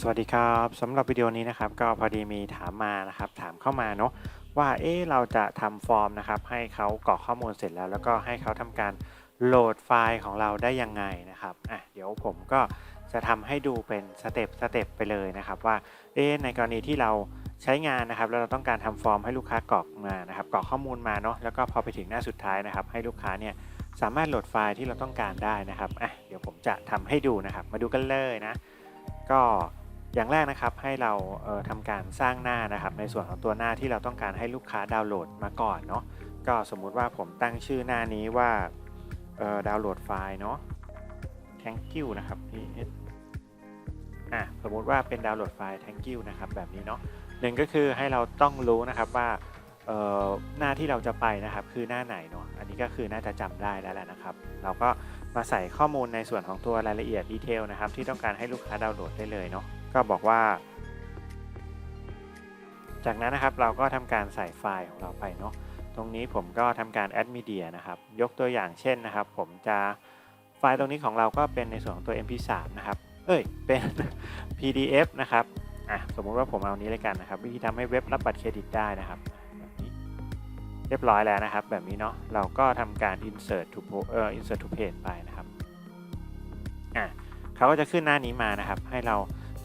สวัสดีครับสำหรับวิดีโอนี้นะครับก็พอดีมีถามมานะครับถามเข้ามาเนาะว่าเอ๊เราจะทำฟอร์มนะครับให้เขากรอกข้อมูลเสร็จแล้ว แล้วก็ให้เขาทำการโหลดไฟล์ของเราได้ยังไงนะครับอะเดี๋ยวผมก็จะทำให้ดูเป็นสเต็ปสเต็ปไปเลยนะครับว่าเอ๊ในกรณีที่เราใช้งานนะครับแล้วเราต้องการทำฟอร์มให้ลูกค้ากรอกมานะครับกรอกข้อมูลมาเนาะแล้วก็พอไปถึงหน้าสุดท้ายนะครับ ให้ลูกค้าเนี่ยสามารถโหลดไฟล์ที่เราต้องการได้นะครับอะเดี๋ยวผมจะทำให้ดูนะครับ มาดูกันเลยนะ ก็ อย่างแรกนะครับให้เราเทำการสร้างหน้านะครับ ในส่วนของตัวหน้าที่เราต้องการให้ลูกค้าดาวน์โหลดมาก่อนเนาะก็สมมุติว่าผมตั้งชื่อหน้านี้ว่าดาวน์โหลดไฟล์เนาะ thank you นะครับ ps อะสมมุติว่าเป็นดาวน์โหลดไฟล์ thank you นะครับแบบนี้เนาะหนึ่งก็คือให้เราต้องรู้นะครับว่าหน้าที่เราจะไปนะครับคือหน้าไหนเนาะอันนี้ก็คือน่าจะจำได้แล้วแหละนะครับ เราก็มาใส่ข้อมูลในส่วนของตัวรายละเอียดดีเทลนะครับที่ต้องการให้ลูกค้าดาวน์โหลดได้เลยเนาะ ก็บอกว่า จากนั้นนะครับเราก็ทำการใส่ไฟล์ของเราไปเนาะตรงนี้ผมก็ทำการ add media นะครับ ยกตัวอย่างเช่นนะครับ ผมจะไฟล์ตรงนี้ของเราก็เป็นในส่วนของตัว mp3 นะครับ เอ้ย เป็น pdf นะครับ อะ สมมุติว่าผมเอานี้เลยกันนะครับ วิธีทำให้เว็บรับบัตรเครดิตได้นะครับแบบนี้เรียบร้อยแล้วนะครับ แบบนี้เนาะ เราก็ทำการ insert to เอ่อ insert to page ไปนะครับ อะเขาก็จะขึ้นหน้านี้มานะครับ ให้เรา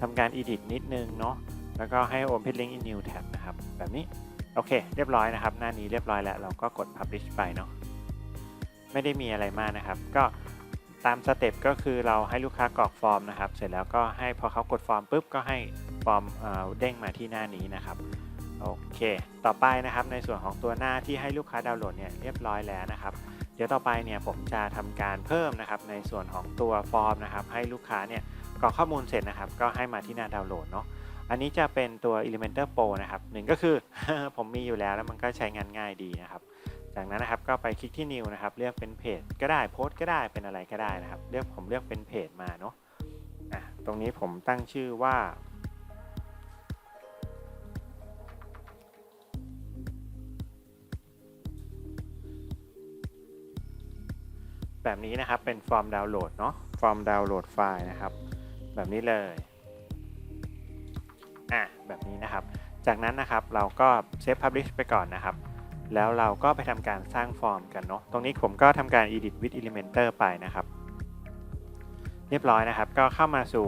ทำการ edit นิดนึงเนาะแล้วก็ให้ open link in new tab นะครับ แบบนี้ โอเค เรียบร้อยนะครับ หน้านี้เรียบร้อยแล้ว เราก็กด publish ไปเนาะไม่ได้มีอะไรมากนะครับ ก็ตามสเต็ปก็คือเราให้ลูกค้ากรอกฟอร์มนะครับ เสร็จแล้วก็ให้พอเขากดฟอร์มปุ๊บก็ให้ฟอร์มเอ่อเด้งมาที่หน้านี้นะครับโอเค ต่อไปนะครับในส่วนของตัวหน้าที่ให้ลูกค้าดาวน์โหลดเนี่ยเรียบร้อยแล้วนะครับ เดี๋ยวต่อไปเนี่ยผมจะทำการเพิ่มนะครับในส่วนของตัวฟอร์มนะครับให้ลูกค้าเนี่ย กรอกข้อมูลเสร็จนะครับ ก็ให้มาที่หน้าดาวน์โหลดเนาะอันนี้จะเป็นตัว Elementor Pro นะครับหนึ่งก็คือ ผมมีอยู่แล้วแล้วมันก็ใช้งานง่ายดีนะครับ จากนั้นนะครับก็ไปคลิกที่ New นะครับ เลือกเป็นเพจก็ได้โพสต์ก็ได้เป็นอะไรก็ได้นะครับ เลือกผมเลือกเป็นเพจมาเนาะะตรงนี้ผมตั้งชื่อว่า แบบนี้นะครับเป็นฟอร์มดาวน์โหลดเนาะฟอร์มดาวน์โหลดไฟล์นะครับ แบบนี้เลยอะแบบนี้นะครับ จากนั้นนะครับเราก็เซฟ Publish ไปก่อนนะครับ แล้วเราก็ไปทำการสร้างฟอร์มกันเนาะตรงนี้ผมก็ทำการ Edit with Elementor ไปนะครับ เรียบร้อยนะครับ ก็เข้ามาสู่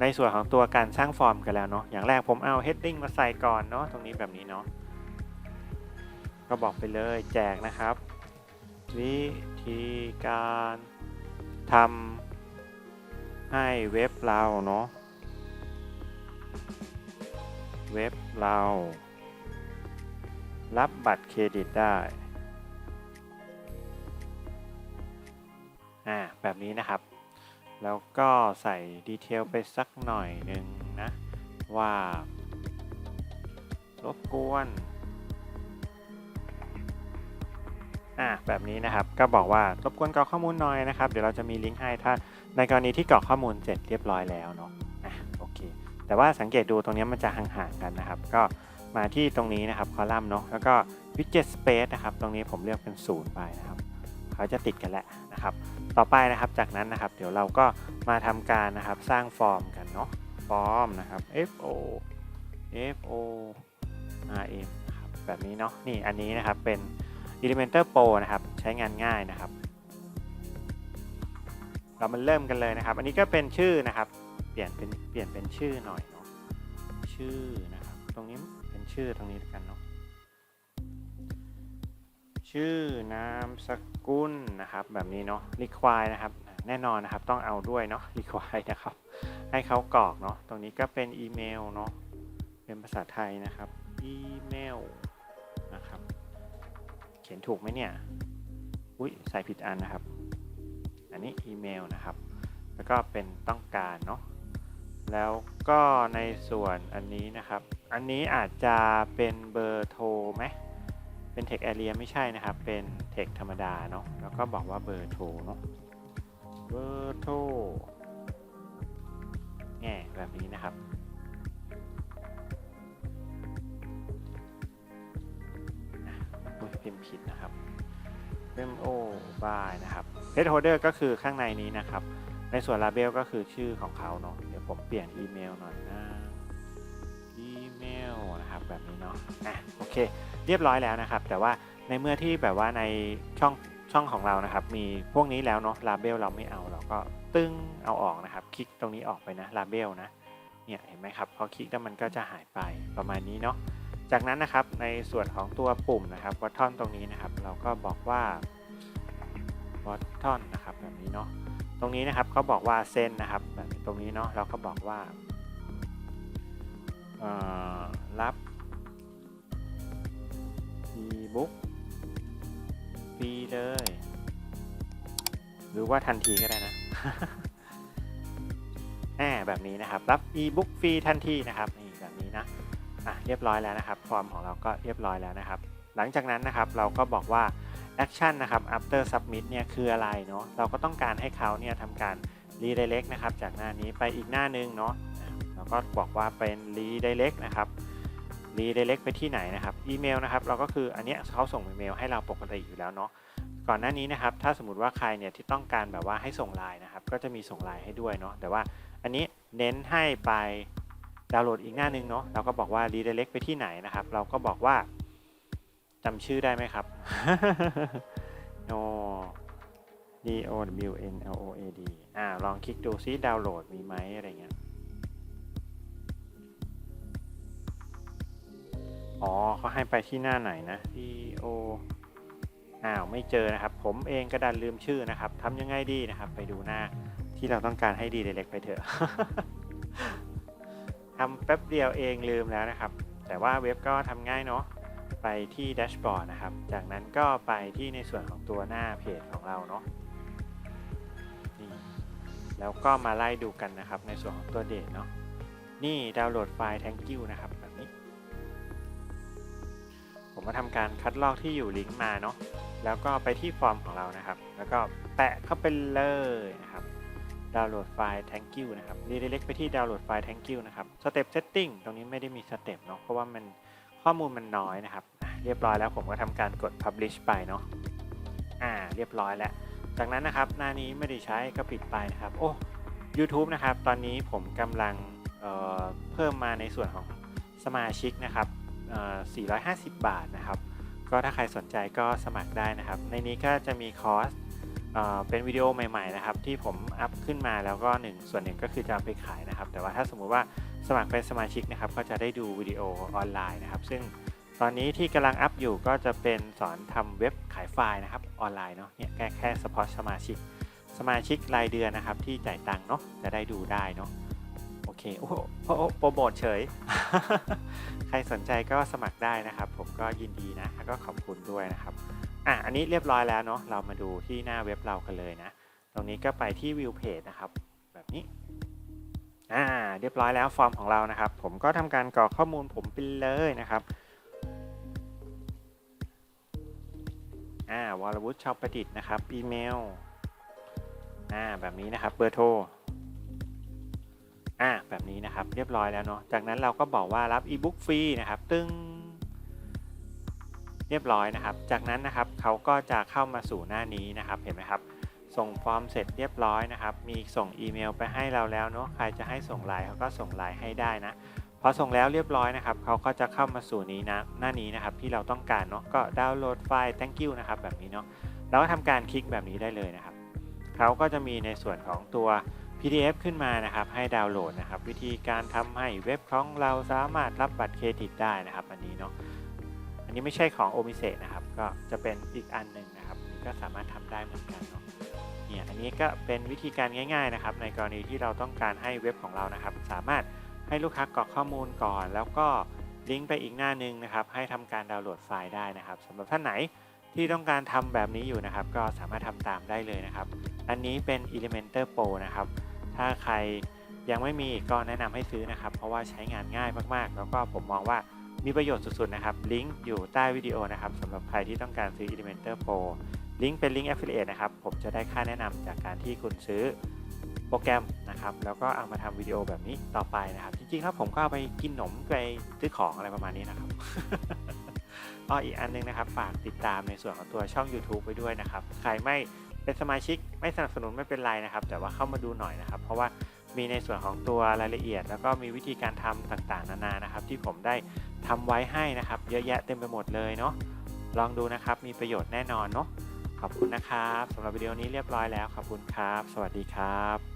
ในส่วนของตัวการสร้างฟอร์มกันแล้วเนาะอย่างแรกผมเอา Heading มาใส่ก่อนเนาะตรงนี้แบบนี้เนาะก็บอกไปเลยแจกนะครับ วิธีการทำ ให้เว็บเราเนาะ เว็บเรา รับบัตรเครดิตได้ อ่า แบบนี้นะครับ แล้วก็ใส่ดีเทลไปสักหน่อยหนึ่งนะ ว่ารบกวน อ่าแบบนี้นะครับ ก็บอกว่ารบกวนกรอกข้อมูลหน่อยนะครับ เดี๋ยวเราจะมีลิงก์ให้ถ้า ในกรณีที่กรอกข้อมูลเสร็จเรียบร้อยแล้วเนาะอะโอเค แต่ว่าสังเกตดูตรงนี้มันจะห่างๆกันนะครับ ก็มาที่ตรงนี้นะครับคอลัมน์เนาะแล้วก็ widget space นะครับตรงนี้ผมเลือกเป็นศูนย์ไปนะครับเขาจะติดกันแหละนะครับ ต่อไปนะครับจากนั้นนะครับ เดี๋ยวเราก็มาทำการนะครับสร้างฟอร์มกันเนาะฟอร์มนะครับ f o f o r m แบบนี้เนาะนี่อันนี้นะครับเป็น Elementor Pro นะครับ ใช้งานง่ายนะครับ เรามาเริ่มกันเลยนะครับ อันนี้ก็เป็นชื่อนะครับ เปลี่ยนเป็นเปลี่ยนเป็นชื่อหน่อยเนาะ ชื่อนะครับ ตรงนี้เป็นชื่อตรงนี้กันเนาะ ชื่อนามสกุลนะครับ แบบนี้เนาะ require นะครับ แน่นอนนะครับต้องเอาด้วยเนาะ require นะครับ ให้เขากรอกเนาะ ตรงนี้ก็เป็นอีเมลเนาะ เป็นภาษาไทยนะครับ อีเมลนะครับ เขียนถูกไหมเนี่ย อุ้ยใส่ผิดอันนะครับ อันนี้อีเมลนะครับ แล้วก็เป็นต้องการเนาะแล้วก็ในส่วนอันนี้นะครับ อันนี้อาจจะเป็นเบอร์โทรไหมเป็น text area ไม่ใช่นะครับ เป็น text ธรรมดาเนาะแล้วก็บอกว่าเบอร์โทรเนาะเบอร์โทรแง่แบบนี้นะครับอุ๊ยพิมพ์ผิดนะครับ mo by นะครับ head holder ก็คือข้างในนี้นะครับ ในส่วน label ก็คือชื่อของเขาเนาะเดี๋ยวผมเปลี่ยนอีเมลหน่อยนะอีเมลนะครับแบบนี้เนาะอะโอเค เรียบร้อยแล้วนะครับ แต่ว่าในเมื่อที่แบบว่าในช่องช่องของเรานะครับ มีพวกนี้แล้วเนาะลาเบลเราไม่เอาเราก็ตึ้งเอาออกนะครับ คลิกตรงนี้ออกไปนะลาเบลนะเนี่ยเห็นไหมครับพอคลิกแล้วมันก็จะหายไปประมาณนี้เนาะจากนั้นนะครับในส่วนของตัวปุ่มนะครับวัตทอนตรงนี้นะครับ เราก็บอกว่า วัตทอนนะครับแบบนี้เนาะตรงนี้นะครับเขาบอกว่าเส้นนะครับแบบตรงนี้เนาะเราก็บอกว่าเอ่อรับ e-book ฟรีเลย หรือว่าทันทีก็ได้นะแอบแบบนี้นะครับ รับ e-book ฟรีทันทีนะครับนี่แบบนี้นะอะเรียบร้อยแล้วนะครับ ฟอร์มของเราก็เรียบร้อยแล้วนะครับ หลังจากนั้นนะครับเราก็บอกว่า action นะครับ after submit เนี่ยคืออะไรเนาะเราก็ต้องการให้เขาเนี่ยทำการ redirect นะครับจากหน้านี้ไปอีกหน้านึงเนาะเราก็บอกว่าเป็น redirect นะครับ redirect ไปที่ไหนนะครับอีเมลนะครับเราก็คืออันเนี้ยเขาส่งอีเมลให้เราปกติอยู่แล้วเนาะก่อนหน้านี้นะครับถ้าสมมติว่าใครเนี่ยที่ต้องการแบบว่าให้ส่งไลน์นะครับก็จะมีส่งไลน์ให้ด้วยเนาะแต่ว่าอันนี้เน้นให้ไปดาวน์โหลดอีกหน้านึงเนาะเราก็บอกว่า redirect ไปที่ไหนนะครับ เราก็บอกว่า จำชื่อได้ไหมครับ no d o w n l o a d อ่าลองคลิกดูซิดาวน์โหลดมีไหมอะไรเงี้ย อ๋อเขาให้ไปที่หน้าไหนนะ D O อ้าวไม่เจอนะครับ ผมเองก็ดันลืมชื่อนะครับทำยังไงดีนะครับ ไปดูหน้าที่เราต้องการให้ดีเล็กไปเถอะทำแป๊บเดียวเองลืมแล้วนะครับ แต่ว่าเว็บก็ทำง่ายเนาะ ไปที่แดชบอร์ดนะครับ จากนั้นก็ไปที่ในส่วนของตัวหน้าเพจของเราเนาะนี่แล้วก็มาไล่ดูกันนะครับ ในส่วนของตัวเดทเนาะนี่ดาวน์โหลดไฟล์ thank you นะครับแบบนี้ ผมมาทำการคัดลอกที่อยู่ลิงก์มาเนาะแล้วก็ไปที่ฟอร์มของเรานะครับ แล้วก็แปะเข้าไปเลยนะครับดาวน์โหลดไฟล์ thank you นะครับ redirect ไปที่ดาวน์โหลดไฟล์ thank you นะครับ step setting ตรงนี้ไม่ได้มีสเต็ปเนาะ เพราะว่ามันข้อมูลมันน้อยนะครับ เรียบร้อยแล้วผมก็ทำการกด publish ไปเนาะอ่าเรียบร้อยแล้ว จากนั้นนะครับหน้านี้ไม่ได้ใช้ก็ปิดไปนะครับโอ้ YouTube นะครับ ตอนนี้ผมกำลังเเพิ่มมาในส่วนของสมาชิกนะครับเอ่อ450 บาทนะครับ ก็ถ้าใครสนใจก็สมัครได้นะครับ ในนี้ก็จะมีคอร์สเเป็นวิดีโอใหม่ๆนะครับ ที่ผมอัพขึ้นมาแล้วก็หนึ่งส่วนหนึ่งก็คือจะเอาไปขายนะครับ แต่ว่าถ้าสมมุติว่าสมัครเป็นสมาชิกนะครับ ก็จะได้ดูวิดีโอออนไลน์นะครับ ซึ่ง ตอนนี้ที่กำลังอัพอยู่ก็จะเป็นสอนทำเว็บขายไฟล์นะครับออนไลน์เนาะเนี่ยแค่แค่เฉพาะสมาชิก สมาชิกรายเดือนนะครับที่จ่ายตังค์เนาะจะได้ดูได้เนาะโอเคโอ้โหโอ้โปรโมทเฉย ใครสนใจก็สมัครได้นะครับ ผมก็ยินดีนะก็ขอบคุณด้วยนะครับอะอันนี้เรียบร้อยแล้วเนาะเรามาดูที่หน้าเว็บเรากันเลยนะ ตรงนี้ก็ไปที่วิวเพจนะครับ แบบนี้อ่าเรียบร้อยแล้วฟอร์มของเรานะครับ ผมก็ทำการกรอกข้อมูลผมไปเลยนะครับ วรวุฒิชอบประดิษฐ์นะครับ อีเมล อ่า แบบนี้นะครับ เบอร์โทร อ่า แบบนี้นะครับ เรียบร้อยแล้วเนาะ จากนั้นเราก็บอกว่ารับอีบุ๊กฟรีนะครับ ตึ้ง เรียบร้อยนะครับ จากนั้นนะครับเขาก็จะเข้ามาสู่หน้านี้นะครับ เห็นไหมครับ ส่งฟอร์มเสร็จเรียบร้อยนะครับ มีส่งอีเมลไปให้เราแล้วเนาะ ใครจะให้ส่งไลน์เขาก็ส่งไลน์ให้ได้นะ พอส่งแล้วเรียบร้อยนะครับเขาก็จะเข้ามาสู่นี้นะหน้านี้นะครับที่เราต้องการเนาะก็ดาวน์โหลดไฟล์ thank you นะครับแบบนี้เนาะเราก็ทำการคลิกแบบนี้ได้เลยนะครับเขาก็จะมีในส่วนของตัว PDF ขึ้นมานะครับให้ดาวน์โหลดนะครับวิธีการทำให้เว็บของเราสามารถรับบัตรเครดิตได้นะครับ อันนี้เนาะอันนี้ไม่ใช่ของโอมิเซนะครับก็จะเป็นอีกอันหนึ่งนะครับนี่ก็สามารถทำได้เหมือนกันเนาะเนี่ยอันนี้ก็เป็นวิธีการง่าย ๆนะครับ ในกรณีที่เราต้องการให้เว็บของเรานะครับ สามารถ ให้ลูกค้ากรอกข้อมูลก่อน แล้วก็ลิงก์ไปอีกหน้านึงนะครับ ให้ทำการดาวน์โหลดไฟล์ได้นะครับสำหรับท่านไหนที่ต้องการทำแบบนี้อยู่นะครับ ก็สามารถทำตามได้เลยนะครับ อันนี้เป็น Elementor Pro นะครับ ถ้าใครยังไม่มีก็แนะนำให้ซื้อนะครับ เพราะว่าใช้งานง่ายมากๆ แล้วก็ผมมองว่ามีประโยชน์สุดๆนะครับ ลิงก์อยู่ใต้วิดีโอนะครับสำหรับใครที่ต้องการซื้อ Elementor Pro ลิงก์เป็นลิงก์ Affiliate นะครับ ผมจะได้ค่าแนะนำจากการที่คุณซื้อ โปรแกรมนะครับแล้วก็เอามาทำวิดีโอแบบนี้ต่อไปนะครับ จริงๆครับผมก็เอาไปกินขนมไปซื้อของอะไรประมาณนี้นะครับอ้ออีกอันนึงนะครับฝากติดตามในส่วนของตัวช่อง YouTube ไปด้วยนะครับ ใครไม่เป็นสมาชิกไม่สนับสนุนไม่เป็นไรนะครับ แต่ว่าเข้ามาดูหน่อยนะครับ เพราะว่ามีในส่วนของตัวรายละเอียด แล้วก็มีวิธีการทำต่างๆ นานานะครับ ที่ผมได้ทำไว้ให้นะครับ เยอะแยะเต็มไปหมดเลยเนาะลองดูนะครับ มีประโยชน์แน่นอนเนาะขอบคุณนะครับสำหรับวิดีโอนี้เรียบร้อยแล้วขอบคุณครับ สวัสดีครับ